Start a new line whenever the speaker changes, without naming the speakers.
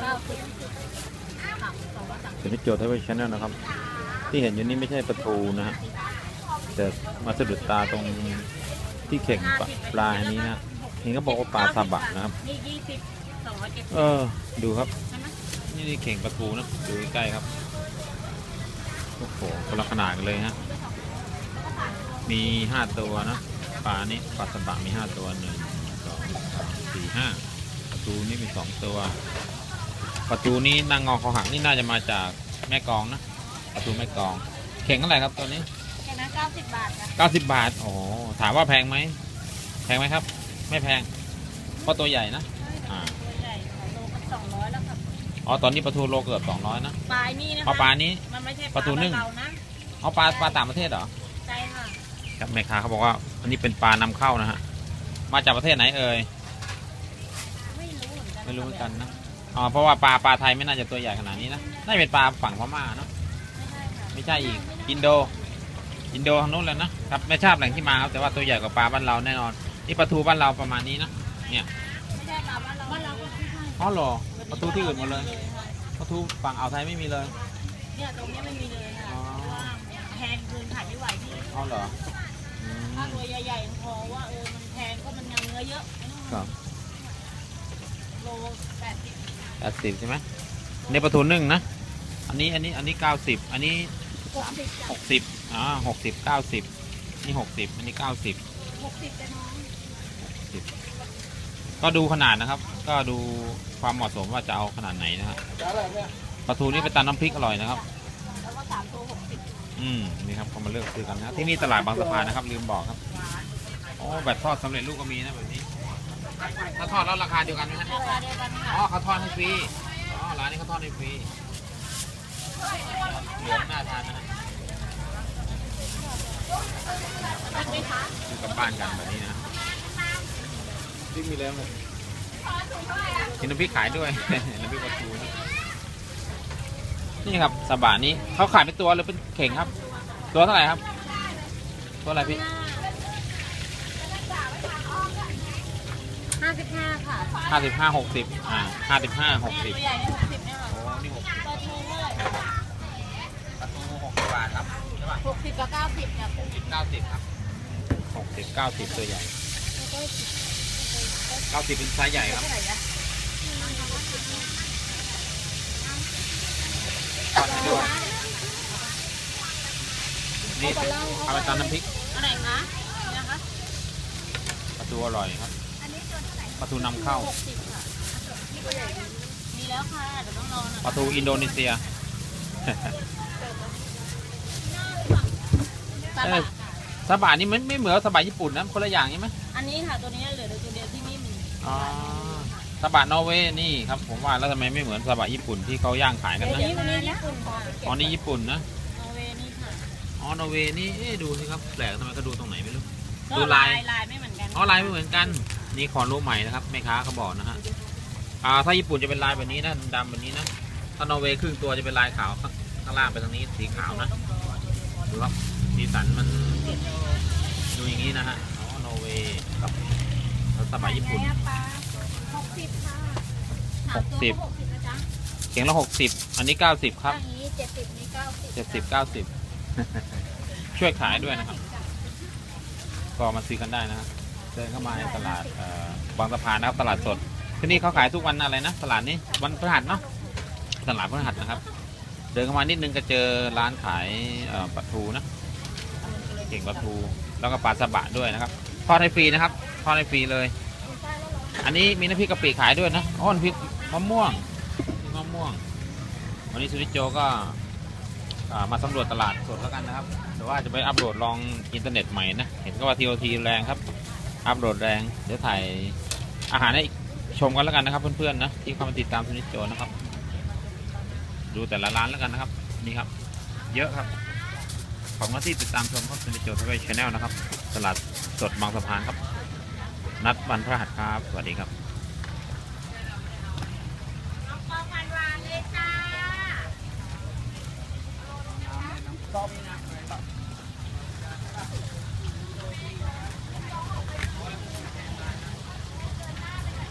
เก้าสิบค่ะสองร้อยสาม
เป็นที่โจทย์ให้ไว้ชแนนะครับ ที่เห็นอยู่นี้ไม่ใช่ปลาทูนะฮะแต่มาสะดุดตาตรงที่เข่งปลาอันนี้นะเห็นก็บอกว่าปลาซาบะนะครับ
เอ
อ ดูครับ นี่นี่เข่งปลาทูนะดูใกล้ครับโอ้โหคนละขนาดกันเลยฮะมีห้าตัวนะปลานี้ปลาสบะมีห้าตัวหนึ่งสองสามสี่ห้าปลาทูนี่มีสองตัว ปลาทูนี่นางงอคอหักนี่น่าจะมาจากแม่กลองนะปลาทูแม่กลองเข่งเท่าไหร่ครับตัวนี้
แค่นั้นเก้าสิบบาทจ้ะ
เก้าสิบบาทโอ้โหถามว่าแพงไหมแพงไหมครับ ไม่แพงเพราะตัวใหญ่นะอ่า
ตัวใหญ่ค่ะโลก็สองร้อยแล้วครับ
อ๋อตอนนี้ปลาทูโลเกือบสองร้อยนะ
ปลายนี่นะคะ
เอาปลานี้
มันไม่ใช่
ปลาทูนึ่ง
บ้เรานะ
เอาปลาปลาต่างประเทศเหรอ
ใช่ค่ะ
ครับแม่ค้าเขาบอกว่าอันนี้เป็นปลานำเข้านะฮะมาจากประเทศไหนเอ่ย
ไม่รู้เหมือนกัน
ไม่รู้เหมือนกันนะ อ๋อเพราะว่าปลาปลาไทยไม่น่าจะตัวใหญ่ขนาดนี้นะน่าจะเป็นปลาฝั่งพม่าเนาะ
ไม่ใช่ค่ะ
ไม่ใช่อีกอินโด อินโดทางนู้นเลยนะครับไม่ทราบแหล่งที่มาครับแต่ว่าตัวใหญ่กว่าปลาบ้านเราแน่นอนนี่ปลาทูบ้านเราประมาณนี้นะ
ไม่ใช่ปลาบ้านเราบ้านเราก็ไม่ใช่
อ๋อเหรอปลาทูที่อื่นหมดเลย
ค่ะ
ปลาทูฝั่งอ่าวไทยไม่มีเลย
เนี่ยตรงเนี้ยไม่มีเลยค่ะ
อ๋อ
เพราะว่าแพงเกินขายไม่ไหวพี่
อ๋อเหรออืม
ถ้าตัวใหญ่ๆพอว่าเออมันแพงก็มันยังเนื้อเยอะ
ครับ
โลแปดสิบ
แปดสิบใช่ไหมในปลาทูนึ่งนะ อันนี้อันนี้อันนี้เก้าสิบอันนี้
หกสิบ
หกสิบอ่าหกสิบเก้าสิบนี่หกสิบอันนี้เก้าสิบ
หกสิบจะน้อง
ก็ดูขนาดนะครับ ก็ดูความเหมาะสมว่าจะเอาขนาดไหนนะฮะปลาทูนี่ไปตำน้ำพริกอร่อยนะครับ
แล้วก็สามตัวหกสิบ
อืมนี่ครับเขามาเลือกซื้อกันนะที่นี่ตลาดบางสะพานนะครับ ลืมบอกครับ โอ้แบบทอดสำเร็จรูปก็มีนะแบบนี้ ถ้าทอดแล้วราคาเดียวกันไหมฮะ
ราคาเดียวกันค่ะ
อ๋อเขาทอดให้ฟรีอ๋อร้านนี้เขาทอดให้ฟรีเหลืองน่าทานนะฮะ
เป็นไหมคะ
ซื้อกลับบ้านกันแบบนี้นะพริกมีแล้วเลยกินน้ำพริกขายด้วยน้ำพริกปลาทูนะนี่ครับสบานี้เขาขายเป็นตัวหรือเป็นเข่งครับ ตัวเท่าไหร่ครับ ตัวอะไรพี่
ห้าสิบห้าค่ะ
ห้าสิบห้าหกสิบอ่าห้าสิบห้าหกสิบ
ตัวใหญ่นี่หกสิบเนี่ยค่ะ
โอ้นี่หกสิบ
ปลาทูเท่าไหร่
ปลาทูหกสิบบาทครับใช่ป่ะ
หกสิบกับเก้าสิบเนี่ย
หกสิบเก้าสิบครับหกสิบเก้าสิบตัวใหญ่เก้าสิบเป็นไซส์ใหญ่ครับ
เท่าไหร่อะ
ทอดให้ด้วยนี่เอาไปตำน้ำพริก
อันไหนคะนี่นะคะ
ปลาทูอร่อยครับ ปลาทูนำเข้า
หกสิบค่ะตัวใหญ่มีแล้วค่ะเดี๋ยวต้องรอหน่อย
ปลาทูอินโดนีเซีย
สาม
เออบา
ทค่ะ
สบายนี่มันไม่เหมือนสบายญี่ปุ่นนะคนละอย่างใช่ไหม
อันนี้ค่ะตัวนี้เหลือตัวเดียวที่ไม่มี
อ๋อสบายนอร์เวย์นี่ครับผมว่าแล้วทำไมไม่เหมือนสบายญี่ปุ่นที่เขาย่างขายกัน
ตัว
นะ
นี้ตัวนี้ญี่ปุ่นค่ะ
อ๋อนี่ญี่ปุ่นนะ
นอร์เวย์นี่ค่ะ
อ๋อนอร์เวย์นี่เอ๊ะดูสิครับแปลกทำไมเขาดูตรงไหนไม่รู้
ก็
ดูลาย
ลายไม่เหมือนกัน
อ๋อลายไม่เหมือนกัน นี่ความรู้ใหม่นะครับแม่ค้าเขาบอกนะฮะอ่าถ้าญี่ปุ่นจะเป็นลายแบบนี้นะดำแบบนี้นะถ้านอร์เวย์ครึ่งตัวจะเป็นลายขาวข้างข้างล่างไปทางนี้สีขาวนะดูครับสีสันมันดูอย่างนี้นะฮะอ๋อนอร์เวย์กับสบายญี่ปุ่น
ปลาหกสิบค่ะ
หกสิบ
หกสิบนะจ๊ะ
เข่งละหกสิบอันนี้เก้าสิบครับ
อย่างนี้เจ็ดสิบนี่เก้าสิบ
เจ็ดสิบเก้าสิบช่วยขายด้วยนะครับ ก็มาซื้อกันได้นะครับ เดินเข้ามาในตลาดเอ่อบางสะพานนะครับตลาดสดที่นี่เขาขายทุกวันอะไรนะตลาดนี้วันพฤหัสเนาะตลาดพฤหัสนะครับ เดินเข้ามานิดนึงก็เจอร้านขายเอ่อปลาทูนะเก่งปลาทูแล้วก็ปลาสบะด้วยนะครับทอดให้ฟรีนะครับทอดให้ฟรีเลย อันนี้มีน้ำพริกกะปิขายด้วยนะอ้อนพริกมะม่วงมะม่วง วันนี้สุริโจก็อ่ามาสำรวจตลาดสดแล้วกันนะครับแต่ว่าจะไปอัปโหลดลองอินเทอร์เน็ตใหม่นะ เห็นก็ว่าทีโอทีแรงครับ อัปโหลดแรงเดี๋ยวถ่ายอาหารให้ชมกันแล้วกันนะครับเพื่อนๆนะที่เข้ามาติดตามสุริโจนะครับ ดูแต่ละร้านแล้วกันนะครับ นี่ครับ เยอะครับขอบคุณที่ติดตามชมครับสุริโจทวีชแนลนะครับ ตลาดสดบางสะพานครับ นัดวันพฤหัสครับ สวัสดีครับ
ปลาพันวานเลยจ้า
น้ำต้มนะ